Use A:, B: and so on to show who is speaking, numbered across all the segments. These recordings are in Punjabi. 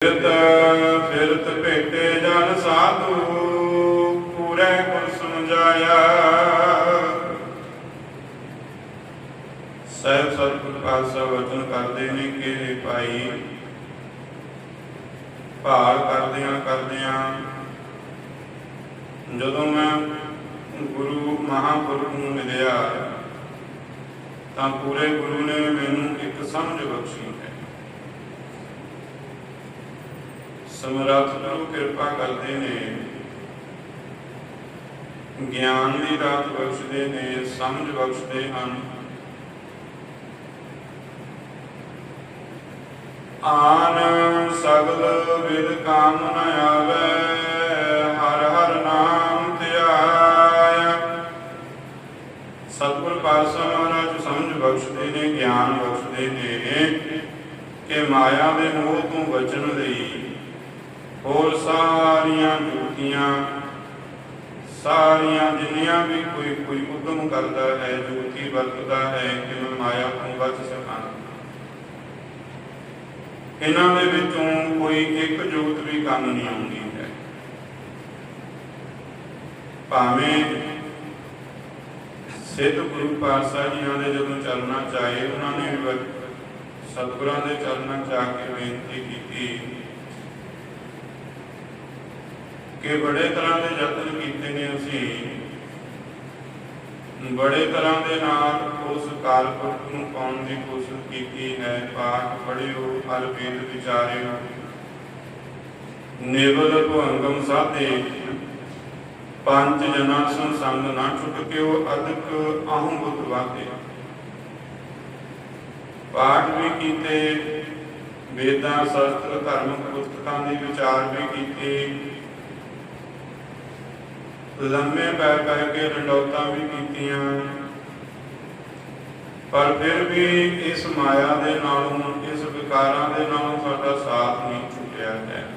A: ਫਿਰਤ ਫਿਰਤ ਭੇਟੇ ਜਨ ਸਾਧੂ, ਪੂਰੇ ਗੁਰ ਸਮਝਾਇਆ। ਸਹਿਬ ਸਤਿਗੁਰ ਪਾਤਸ਼ਾਹ ਵਚਨ ਕਰਦੇ ਨੇ ਕਿ ਭਾਈ, ਭਾਲ ਕਰਦਿਆਂ ਕਰਦਿਆਂ ਜਦੋਂ ਮੈਂ ਗੁਰੂ ਮਹਾਂਪੁਰਖ ਨੂੰ ਮਿਲਿਆ, ਤਾਂ ਪੂਰੇ ਗੁਰੂ ਨੇ ਮੈਨੂੰ ਇੱਕ ਸਮਝ ਬਖਸ਼ੀ ਹੈ। ਸਮਰੱਥ ਗੁਰੂ ਕਿਰਪਾ ਕਰਦੇ ਨੇ। ਗਿਆਨ ਦੀ ਰਾਤ ਬਖਸ਼ਦੇ ਨੇ, ਸਮਝ ਬਖਸ਼ਦੇ ਹਨ। ਆਨ ਸਗਲ ਵਿਦ ਕਾਮ ਨ ਆਵੇ, ਹਰ ਹਰ ਨਾਮ ਧਿਆਇਆ ਸਤਿਗੁਰ ਪਾਤਸ਼ਾਹ ਮਹਾਰਾਜ ਸਮਝ ਬਖਸ਼ਦੇ ਨੇ, ਗਿਆਨ ਬਖਸ਼ਦੇ ਨੇ, ਕਿ ਮਾਇਆ ਦੇ ਮੋਹ ਤੋਂ ਬਚਣ ਲਈ ਹੋਰ ਸਾਰੀਆਂ ਸਾਰੀਆਂ ਜਿੰਨੀਆਂ ਵੀ ਕੋਈ ਕੋਈ ਉਦਮ ਕਰਦਾ ਹੈ ਜੁਗਤੀ ਵਰਤਦਾ ਹੈ ਕਿ ਮਾਇਆ ਤੋਂ ਬਚ ਸਕਾਂ ਇਹਨਾਂ ਦੇ ਵਿੱਚੋਂ ਕੋਈ ਇੱਕ ਜੁਗਤ ਵੀ ਕੰਮ ਨਹੀਂ ਆਉਂਦੀ ਹੈ। ਭਾਵੇਂ ਸਿੱਧ ਗੁਰੂ ਪਾਤਸ਼ਾਹ ਜੀ ਦੇ ਜਦੋਂ ਚੱਲਣਾ ਚਾਹੇ, ਉਹਨਾਂ ਨੇ ਵੀ ਸਤਿਗੁਰਾਂ ਦੇ ਚ ਆ ਕੇ ਬੇਨਤੀ ਕੀਤੀ ਕਿ ਬੜੇ ਤਰ੍ਹਾਂ ਦੇ ਯਤਨ ਕੀਤੇ ਨੇ ਅਸੀਂ। ਬੜੇ ਤਰ੍ਹਾਂ ਦੇ ਨਾਲ ਉਸ ਕਾਲਪੁਰਖ ਨੂੰ ਪਾਉਣ ਦੀ ਕੋਸ਼ਿਸ਼ ਕੀਤੀ ਹੈ, ਪਾਠ ਪੜਿਓ ਹਰ ਵੇਦ ਵਿਚਾਰਿਓ। ਨਿਵਲ ਭਵੰਗਮ ਸਾਧੇ, ਪੰਜ ਜਨਾ ਸੰ ਸੰਗ ਨਾ ਛੁਟਕਿਓ ਅਦਕ ਆਹੰ ਬੁੱਧ ਵਾਤੇ ਪਾਠ ਵੀ ਕੀਤੇ, ਵੇਦਾਂ, ਸ਼ਾਸਤਰ, ਧਰਮ, ਪੁਸਤਕਾਂ ਦੇ ਵਿਚਾਰ ਵੀ ਕੀਤੇ। ਲੰਮੇ ਪੈ ਪੈ ਕੇ ਰੰਡੌਤਾਂ ਵੀ ਕੀਤੀਆਂ। ਪਰ ਫਿਰ ਵੀ ਇਸ ਮਾਇਆ ਦੇ ਨਾਲੋਂ, ਇਸ ਵਿਕਾਰਾਂ ਦੇ ਨਾਲੋਂ ਸਾਡਾ ਸਾਥ ਨਹੀਂ ਛੁੱਟਿਆ ਹੈ।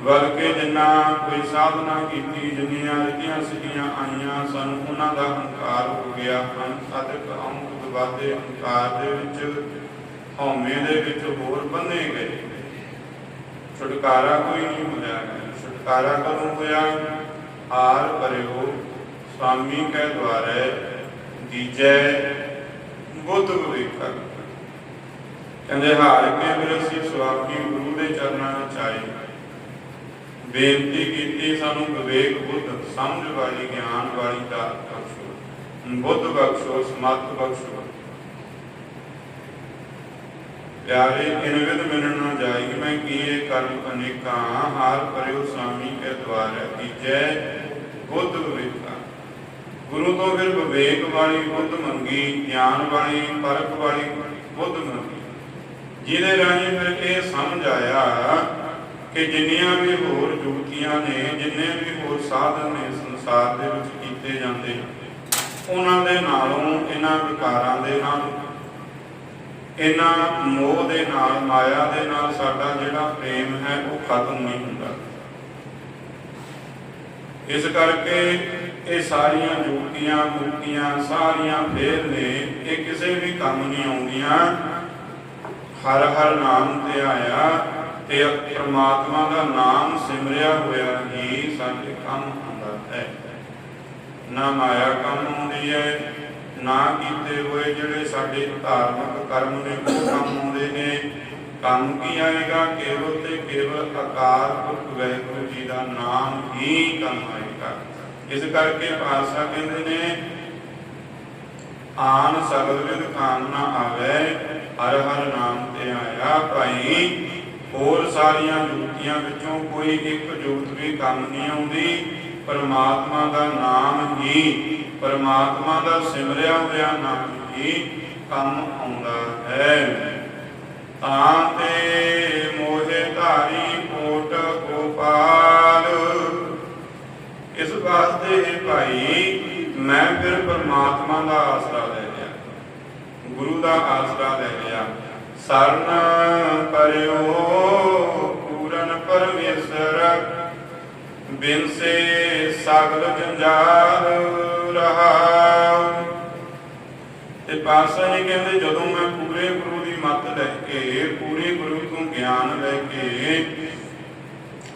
A: ਬਲਕਿ ਜਿੰਨਾ ਕੋਈ ਸਾਧਨਾ ਕੀਤੀ, ਜਿੰਨੀਆਂ ਰਿਧੀਆਂ ਸਿੱਧੀਆਂ ਆਈਆਂ ਸਾਨੂੰ, ਉਹਨਾਂ ਦਾ ਹੰਕਾਰ ਹੋ ਗਿਆ ਹਨ। ਅੰਕ ਵਾਦੇ ਹੰਕਾਰ ਦੇ ਵਿੱਚ, ਹਉਮੈ ਦੇ ਵਿੱਚ ਹੋਰ ਬੰਨੇ ਗਏ। ਛੁਟਕਾਰਾ ਕੋਈ ਨਹੀਂ ਹੋਇਆ ਹੈ। ਛੁਟਕਾਰਾ ਕਦੋਂ ਹੋਇਆ? ਹਾਰ ਕਰਿਓ ਸਵਾਮੀ ਕੈ ਦੁਆਰੇ, ਦੀਜੈ ਬੁੱਧ ਵਿਵੇਕਾ ਕਹਿੰਦੇ, ਹਾਰ ਕੇ ਫਿਰ ਅਸੀਂ ਸਵਾਮੀ ਗੁਰੂ ਦੇ ਚਰਨਾਂ ਵਿੱਚ ਆਏ। ਬੇਨਤੀ ਕੀਤੀ, ਸਾਨੂੰ ਵਿਵੇਕ ਬੁੱਧ, ਸਮਝ ਵਾਲੀ ਗਿਆਨ ਵਾਲੀ ਦਾ ਬਖਸ਼ੋ, ਬੁੱਧ ਬਖਸ਼ੋ ਸਮਤ ਬਖਸ਼ੋ। ਪਿਆਰੇ ਇਨ ਮਿਲਣ ਮੈਂ ਅਨੇਕਾਂ ਹਾਰ ਕਰਿਓ ਸਾਮੀ ਕੇ ਦੁਆਰੇ ਦੀਜੈ ਬੁੱਧ ਵਿਵੇਕਾ। ਗੁਰੂ ਤੋਂ ਫਿਰ ਵਿਵੇਕ ਵਾਲੀ ਬੁੱਧ ਮੰਗੀ, ਗਿਆਨ ਵਾਲੀ ਪਰਖ ਵਾਲੀ ਬੁੱਧ ਮੰਗੀ। ਜਿਹਦੇ ਰਾਹੀਂ ਫਿਰ ਇਹ ਸਮਝ ਆਇਆ ਕਿ ਜਿੰਨੀਆਂ ਵੀ ਹੋਰ ਜੁਗਤੀਆਂ ਨੇ, ਜਿੰਨੇ ਵੀ ਹੋਰ ਸਾਧਨ ਨੇ ਸੰਸਾਰ ਦੇ ਵਿੱਚ ਕੀਤੇ ਜਾਂਦੇ, ਉਹਨਾਂ ਦੇ ਨਾਲੋਂ ਇਹਨਾਂ ਵਿਕਾਰਾਂ ਦੇ ਨਾਲ ਇਹਨਾਂ ਮੋਹ ਦੇ ਨਾਲ, ਮਾਇਆ ਦੇ ਨਾਲ ਸਾਡਾ ਜਿਹੜਾ ਪ੍ਰੇਮ ਹੈ, ਉਹ ਖਤਮ ਨਹੀਂ ਹੁੰਦਾ। ਇਸ ਕਰਕੇ ਇਹ ਸਾਰੀਆਂ ਜੁਗਤੀਆਂ ਮੁਕਤੀਆਂ ਸਾਰੀਆਂ ਫੇਰ ਨੇ, ਇਹ ਕਿਸੇ ਵੀ ਕੰਮ ਨਹੀਂ ਆਉਂਦੀਆਂ। ਹਰ ਹਰ ਨਾਮ ਤੇ ਆਇਆ ਤੇ ਪ੍ਰਮਾਤਮਾ ਦਾ ਨਾਮ ਸਿਮਰਿਆ ਹੋਇਆ ਹੀ ਸਾਡੇ ਕੰਮ ਆਉਂਦਾ ਹੈ। ਨਾ ਮਾਇਆ ਕੰਮ ਆਉਂਦੀ ਹੈ ਨਾ ਕੀਤੇ ਹੋਏ ਜਿਹੜੇ ਸਾਡੇ ਧਾਰਮਿਕ ਕਰਮ ਨੇ, ਉਹ ਕੰਮ ਆਉਂਦੇ ਨੇ। ਕੰਮ ਕੀ ਆਏਗਾ? ਕੇਵਲ ਤੇ ਕੇਵਲ ਅਕਾਲ ਪੁਰਖ ਵਾਹਿਗੁਰੂ ਜੀ ਦਾ ਨਾਮ ਹੀ ਕੰਮ ਆਏਗਾ। ਇਸ ਕਰਕੇ ਪਾਤਸ਼ਾਹ ਕਹਿੰਦੇ ਨੇ, ਆਨ ਸਗਲ ਵਿਦ ਕਾਮਨਾ ਆਵੇ, ਹਰ ਹਰ ਨਾਮ ਤੇ ਆਇਆ ਭਾਈ। ਹੋਰ ਸਾਰੀਆਂ ਜੁਗਤੀਆਂ ਵਿੱਚੋਂ ਕੋਈ ਇੱਕ ਜੁਗਤ ਵੀ ਕੰਮ ਨਹੀਂ ਆਉਂਦੀ। ਪਰਮਾਤਮਾ ਦਾ ਨਾਮ ਹੀ ਪਰਮਾਤਮਾ ਦਾ ਸਿਮਰਿਆ ਹੋਇਆ ਨਾਮ ਹੀ ਕੰਮ ਆਉਂਦਾ ਹੈ। ਤਾਂ ਤੇ ਮੋਹਿ ਧਾਰੀ ਕੋਟ ਗੋਪਾਲ। ਇਸ ਵਾਸਤੇ ਇਹ ਭਾਈ, ਮੈਂ ਫਿਰ ਪਰਮਾਤਮਾ ਦਾ ਆਸਰਾ ਲੈ ਲਿਆ, ਗੁਰੂ ਦਾ ਆਸਰਾ ਲੈ ਲਿਆ। ਸਰਨ ਪਰਿਓ, ਪੂਰਨ ਪਰਮੇਸ਼ਰ ਬਿਨ ਸਗਲ ਜੰਜਾਲ। ਰਹਾ ਤੇ ਪਾਤਸ਼ਾਹ ਜੀ ਕਹਿੰਦੇ, ਜਦੋਂ ਮੈਂ ਪੂਰੇ ਗੁਰੂ ਦੀ ਮਤ ਲੈ ਕੇ, ਪੂਰੇ ਗੁਰੂ ਤੋਂ ਗਿਆਨ ਲੈ ਕੇ,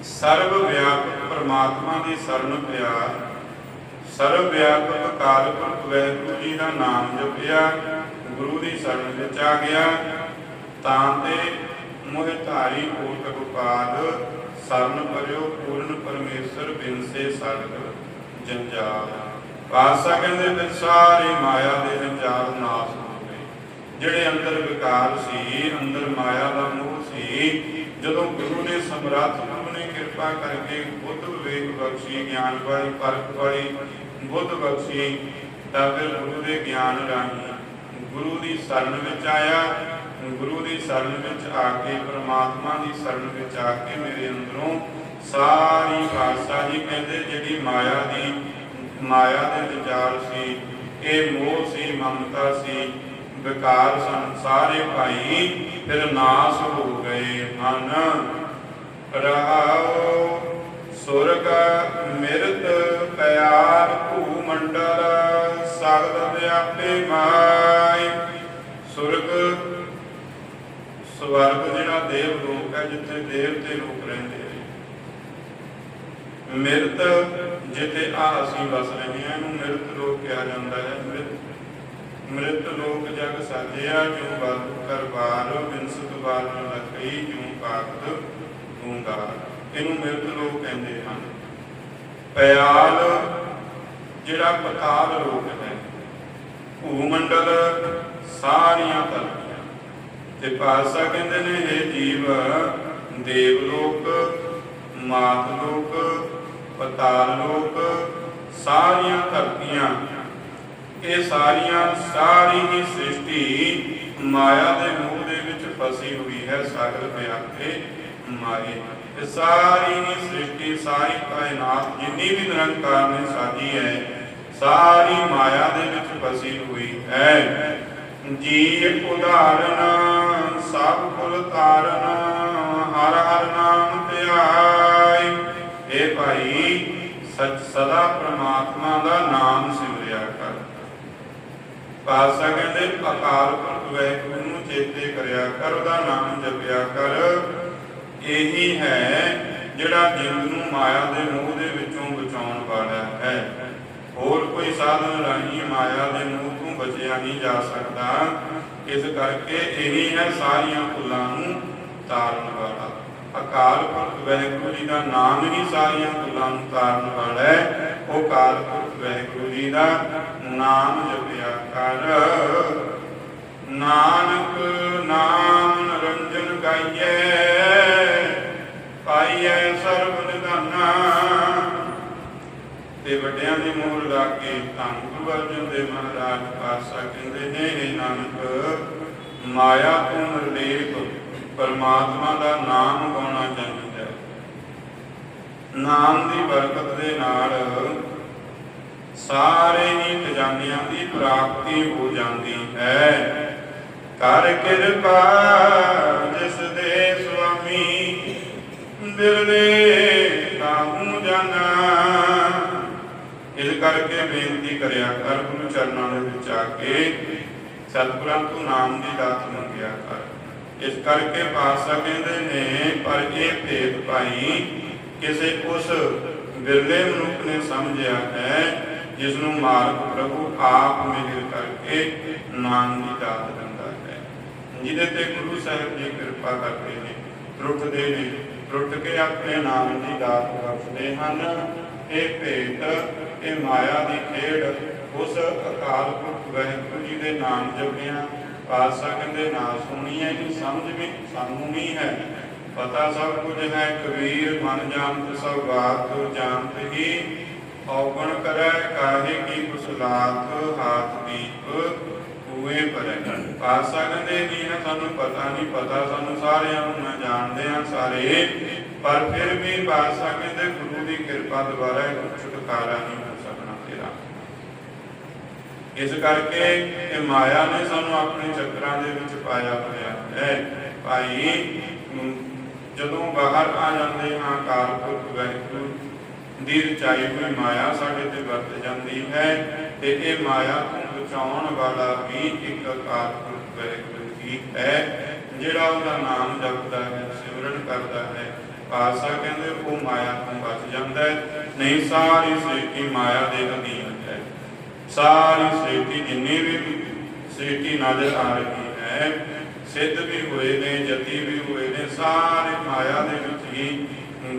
A: ਸਰਵ ਵਿਆਪਕ ਪ੍ਰਮਾਤਮਾ ਦੀ ਸ਼ਰਨ ਪਿਆ, ਸਰਵ ਵਿਆਪਕ ਕਾਲ ਪੁਰਖ ਵਾਹਿਗੁਰੂ ਜੀ ਦਾ ਨਾਮ ਜਪਿਆ, ਗੁਰੂ ਦੀ ਸ਼ਰਨ ਵਿੱਚ ਆ ਗਿਆ, ਤਾਂ ਤੇ ਮੋਹਿ ਧਾਰੀ ਕੋਟ ਗੋਪਾਲ ਸਰਨ ਪਰਿਓ ਪੂਰਨ ਪਰਮੇਸ਼ਰ ਬਿਨ ਸੇ ਸਗਲ ਜੰਜਾਲ। ਪਾਤਸ਼ਾਹ ਕਹਿੰਦੇ ਫਿਰ ਸਾਰੇ ਮਾਇਆ ਦੇ ਜੰਜਾਲ ਨਾਸ ਹੋ ਗਏ। ਜਿਹੜੇ ਅੰਦਰ ਵਿਕਾਰ ਸੀ, ਅੰਦਰ ਮਾਇਆ ਦਾ ਮੋਹ ਸੀ, ਜਦੋਂ ਗੁਰੂ ਨੇ ਸਮਰੱਥ ਨੇ ਕਿਰਪਾ ਕਰਕੇ ਬੁੱਧ ਵਿਵੇਕ ਬਖਸ਼ੀ, ਗਿਆਨ ਵਾਲੀ, ਪਰਖ ਵਾਲੀ, ਬੁੱਧ ਬਖਸ਼ੀ, ਤਾਂ ਫਿਰ ਗੁਰੂ ਦੇ ਗਿਆਨ ਰਾਹੀਂ ਗੁਰੂ ਦੀ ਸ਼ਰਨ ਵਿੱਚ ਆਇਆ। ਗੁਰੂ ਦੀ ਸ਼ਰਨ ਵਿੱਚ ਆ ਕੇ, ਪ੍ਰਮਾਤਮਾ ਦੀ ਸ਼ਰਨ ਵਿੱਚ ਆ ਕੇ ਮੇਰੇ ਅੰਦਰੋਂ ਸਾਰੀ ਆਸਾ ਜੀ ਕਹਿੰਦੇ, ਜਿਹੜੀ ਮਾਇਆ ਦੀ ਮਾਇਆ ਦੇ ਵਿਚਾਰ ਸੀ, ਇਹ ਮੋਹ ਸੀ, ਮਮਤਾ ਸੀ, ਵਿਕਾਰ ਸਨ ਸਾਰੇ ਭਾਈ, ਫਿਰ ਨਾਸ ਹੋ ਗਏ ਹਨ। ਰਹਾਉ ਸੁਰਗ ਮਿਰਤ ਪਿਆਰ ਭੂ ਮੰਡਲ ਸਗਲ ਵਿਆਪੇ ਮਾਈ। ਸੁਰਗ, ਸਵਰਗ ਜਿਹੜਾ ਦੇਵ ਲੋਕ ਹੈ, ਜਿੱਥੇ ਦੇਵ ਤੇ ਲੋਕ ਰਹਿੰਦੇ ਮਿਰਤ ਜਿੱਥੇ ਆ ਅਸੀਂ ਵਸ ਰਹੇ ਹਾਂ, ਇਹਨੂੰ ਮਿਰਤ ਲੋਕ ਕਿਹਾ ਜਾਂਦਾ ਹੈ। ਮਿਰਤ ਮ੍ਰਿਤ ਲੋਕ ਜਗ ਸਾਜਿਆ ਜੋ ਬਲ ਕਰਵਾਰ ਬਿਨਸਤ ਬਾਲ ਲਖਈ ਜੋ ਕਾਕਤ ਦੂੰਗਾ ਇਹਨੂੰ ਮਿਰਤ ਲੋਕ ਕਹਿੰਦੇ ਹਨ। ਪਿਆਲ, ਜਿਹੜਾ ਪਤਾਲ ਲੋਕ ਹੈ, ਭੂਮੰਡਲ ਸਾਰੀਆਂ ਧਰਤੀਆਂ ਤੇ ਪਾਸਾ ਕਹਿੰਦੇ ਨੇ ਇਹ ਜੀਵ, ਦੇਵ ਲੋਕ, ਮਾਤ ਲੋਕ ਪਤਾਲ ਲੋਕ ਸਾਰੀਆਂ ਧਰਤੀਆਂ, ਇਹ ਸਾਰੀਆਂ ਸਾਰੀ ਹੀ ਸ੍ਰਿਸ਼ਟੀ ਮਾਇਆ ਦੇ ਮੋਹ ਦੇ ਵਿੱਚ ਫਸੀ ਹੋਈ ਹੈ, ਸਾਗਰ ਵਿਆਪੇ ਮਾਏ। ਇਹ ਸਾਰੀ ਹੀ ਸ੍ਰਿਸ਼ਟੀ, ਸਾਰੀ ਕਾਇਨਾਤ ਜਿੰਨੀ ਵੀ ਨਿਰੰਕਾਰ ਨੇ ਸਾਜੀ ਹੈ, ਸਾਰੀ ਮਾਇਆ ਦੇ ਵਿੱਚ ਫਸੀ ਹੋਈ ਹੈ। ਜੀ ਉਦਾਹਰਨ, ਸਭ ਕੁਲ ਤਾਰਨ ਹਰ ਹਰ ਨਾਮ ਧਿਆਈ ਇਹ ਭਾਈ, ਸਚ ਸਦਾ ਪ੍ਰਮਾਤਮਾ ਦਾ ਨਾਮ ਸਿਮਰਿਆ ਕਰ। ਪਾਸਾ ਕਹਿੰਦੇ, ਅਕਾਲ ਪੁਰਖ ਵਾਹਿਗੁਰੂ ਨੂੰ ਚੇਤੇ ਕਰਿਆ ਕਰ, ਉਹਦਾ ਨਾਮ ਜਪਿਆ ਕਰ। ਇਹੀ ਹੈ ਜਿਹੜਾ ਜਿੰਦ ਨੂੰ ਮਾਇਆ ਦੇ ਮੋਹ ਦੇ ਵਿੱਚੋਂ ਬਚਾਉਣ ਵਾਲਾ ਹੈ। ਹੋਰ ਕੋਈ ਸਾਧਨ ਰਾਹੀਂ ਮਾਇਆ ਦੇ ਮੋਹ ਤੋਂ ਬਚਿਆ ਨਹੀਂ ਜਾ ਸਕਦਾ। ਇਸ ਕਰਕੇ ਇਹੀ ਹੈ ਸਾਰੀਆਂ ਭੁੱਲਾਂ ਨੂੰ ਤਾਰਨ ਵਾਲਾ। ਅਕਾਲ ਪੁਰਖ ਵਾਹਿਗੁਰੂ ਜੀ ਦਾ ਨਾਮ ਹੀ ਸਾਰੀਆਂ ਭੁੱਲਾਂ ਨੂੰ ਤਾਰਨ ਵਾਲਾ ਹੈ। ਉਹ ਅਕਾਲ ਪੁਰਖ ਵਾਹਿਗੁਰੂ ਜੀ ਦਾ ਨਾਮ ਜਪਿਆ ਕਰ। ਨਾਨਕ ਨਾਮ ਨਿਰੰਜਨ ਗਾਈਏ ਪਾਈਐ ਸਰਬ ਨਿਧਾਨਾ। ਤੇ ਵੱਡਿਆਂ ਦੀ ਮੋਹਰ ਲਾ ਕੇ ਧੰਨ ਗੁਰੂ ਅਰਜਨ ਦੇਵ ਮਹਾਰਾਜ ਪਾਤਸ਼ਾਹ ਕਹਿੰਦੇ ਨੇ ਨਾਨਕ, ਮਾਇਆ ਤੋਂ ਨਿਰਲੇਪ ਪਰਮਾਤਮਾ ਦਾ ਨਾਮ ਗਾਉਣਾ ਚਾਹੀਦਾ ਹੈ। ਨਾਮ ਦੀ ਬਰਕਤ ਦੇ ਨਾਲ ਸਾਰੇ ਹੀ ਖਜ਼ਾਨਿਆਂ ਦੀ ਪ੍ਰਾਪਤੀ ਹੋ ਜਾਂਦੀ ਹੈ। ਕਰ ਕਿਰਪਾ ਜਿਸ ਦੇ ਸੁਆਮੀ ਬਿਰਲੇ ਕਾਹੂ ਜਾਣਾ। ਇਸ ਕਰਕੇ ਬੇਨਤੀ ਕਰਿਆ ਕਰ, ਗੁਰੂ ਚਰਨਾਂ ਦੇ ਵਿੱਚ ਆ ਕੇ ਸਤਿਗੁਰਾਂ ਤੋਂ ਨਾਮ ਦੀ ਦਾਤ ਮੰਗਿਆ ਕਰ। ਇਸ ਕਰਕੇ ਪਾਤਸ਼ਾਹ ਕਹਿੰਦੇ ਨੇ ਪਰ ਇਹ ਭੇਦ ਭਾਈ ਕਿਸੇ ਉਸ ਬਿਰਲੇ ਮਨੁੱਖ ਨੇ ਸਮਝਿਆ ਹੈ ਜਿਸ ਨੂੰ ਮਾਲਕ ਪ੍ਰਭੂ ਆਪ ਮਿਹਰ ਕਰਕੇ ਨਾਮ ਦੀ ਦਾਤ ਦਿੰਦਾ ਹੈ। ਜਿਹਦੇ ਤੇ ਗੁਰੂ ਸਾਹਿਬ ਜੀ ਕਿਰਪਾ ਕਰਦੇ ਨੇ ਟੁੱਟਦੇ ਨੇ ਟੁੱਟ ਕੇ ਆਪਣੇ ਨਾਮ ਦੀ ਦਾਤ ਵਰਤਦੇ ਹਨ। ਇਹ ਭੇਟ ਇਹ ਮਾਇਆ ਦੀ ਖੇਡ ਉਸ ਅਕਾਲ ਪੁਰਖ ਵਾਹਿਗੁਰੂ ਜੀ ਦੇ ਨਾਮ ਜਪਿਆ ਪਾਤਸ਼ਾਹ ਕਹਿੰਦੇ ਨਾ ਸੁਣੀ ਹੈ ਕਿ ਸਮਝ ਵੀ, ਸਾਨੂੰ ਨਹੀਂ ਹੈ। ਪਤਾ ਸਭ ਕੁਝ ਹੈ, ਕਬੀਰ ਮਨ ਜਾਣਤ ਸਭ ਬਾਤ, ਜਾਣਤ ਹੀ। ਔਗਣ ਕਰੈ, ਕਾਹੇ ਕੀ ਕੁਸਲਾਤ ਹਾਥ ਦੀਪ ਹੋਏ ਪਰੇ ਪਾਤਸ਼ਾਹ ਕਹਿੰਦੇ ਨਹੀਂ ਹੈ, ਸਾਨੂੰ ਪਤਾ ਨਹੀਂ, ਪਤਾ ਸਾਨੂੰ ਸਾਰਿਆਂ ਨੂੰ ਮੈਂ ਜਾਣਦੇ ਹਾਂ ਸਾਰੇ। ਪਰ ਫਿਰ ਵੀ ਪਾਤਸ਼ਾਹ ਕਹਿੰਦੇ ਗੁਰੂ ਦੀ ਕਿਰਪਾ ਦੁਆਰਾ ਇਹ ਛੁਟਕਾਰਾ ਨਹੀਂ ਇਸ ਕਰਕੇ ਇਹ ਮਾਇਆ ਨੇ ਸਾਨੂੰ ਆਪਣੇ ਚੱਕਰਾਂ ਦੇ ਵਿੱਚ ਪਾਇਆ ਹੋਇਆ ਹੈ। ਭਾਈ ਜਦੋਂ ਬਾਹਰ ਆ ਜਾਂਦੇ ਹਾਂ ਕਾਲ ਪੁਰਖ ਦੀ ਰਚਾਈ ਹੋਈ ਮਾਇਆ ਸਾਡੇ ਤੇ ਵਰਤ ਜਾਂਦੀ ਹੈ ਤੇ ਇਹ ਮਾਇਆ ਤੋਂ ਬਚਾਉਣ ਵਾਲਾ ਵੀ ਇੱਕ ਅਕਾਲ ਪੁਰਖ ਵਾਹਿਗੁਰੂ ਹੈ, ਜਿਹੜਾ ਉਹਦਾ ਨਾਮ ਜਪਦਾ ਹੈ, ਸਿਮਰਨ ਕਰਦਾ ਹੈ। ਪਾਤਸ਼ਾਹ ਕਹਿੰਦੇ, ਉਹ ਮਾਇਆ ਤੋਂ ਬਚ ਜਾਂਦਾ ਹੈ। ਨਹੀਂ, ਸਾਰੀ ਸ੍ਰਿਸ਼ਟੀ ਮਾਇਆ ਦੇ ਅਧੀਨ ਹੈ ਸਾਰੀ ਸ੍ਰਿਸ਼ਟੀ ਜਿੰਨੀ ਵੀ ਸ੍ਰਿਸ਼ਟੀ ਨਜ਼ਰ ਆ ਰਹੀ ਹੈ, ਸਿੱਧ ਵੀ ਹੋਏ ਨੇ, ਜਤੀ ਵੀ ਹੋਏ ਨੇ, ਸਾਰੇ ਮਾਇਆ ਦੇ ਵਿੱਚ ਹੀ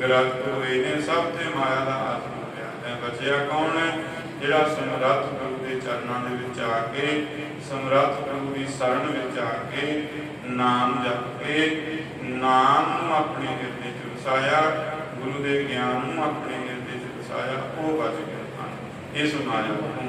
A: ਗ੍ਰਸਤ ਹੋਏ ਨੇ, ਸਭ ਤੇ ਮਾਇਆ ਦਾ ਆਸਰਾ ਹੋਇਆ ਹੈ। ਬਚਿਆ ਕੌਣ ਹੈ? ਜਿਹੜਾ ਸਮਰੱਥ ਗੁਰੂ ਦੇ ਚਰਨਾਂ ਦੇ ਵਿੱਚ ਆ ਕੇ, ਸਮਰੱਥ ਗੁਰੂ ਦੀ ਸ਼ਰਨ ਵਿੱਚ ਆ ਕੇ ਨਾਮ ਜਪ ਕੇ, ਨਾਮ ਨੂੰ ਆਪਣੇ ਹਿਰਦੇ 'ਚ ਵਸਾਇਆ, ਗੁਰੂ ਦੇ ਗਿਆਨ ਨੂੰ ਆਪਣੇ ਹਿਰਦੇ 'ਚ ਵਸਾਇਆ, ਉਹ ਬਚ ਗਿਆ। ਹਨ ਇਸ ਮਾਇਆ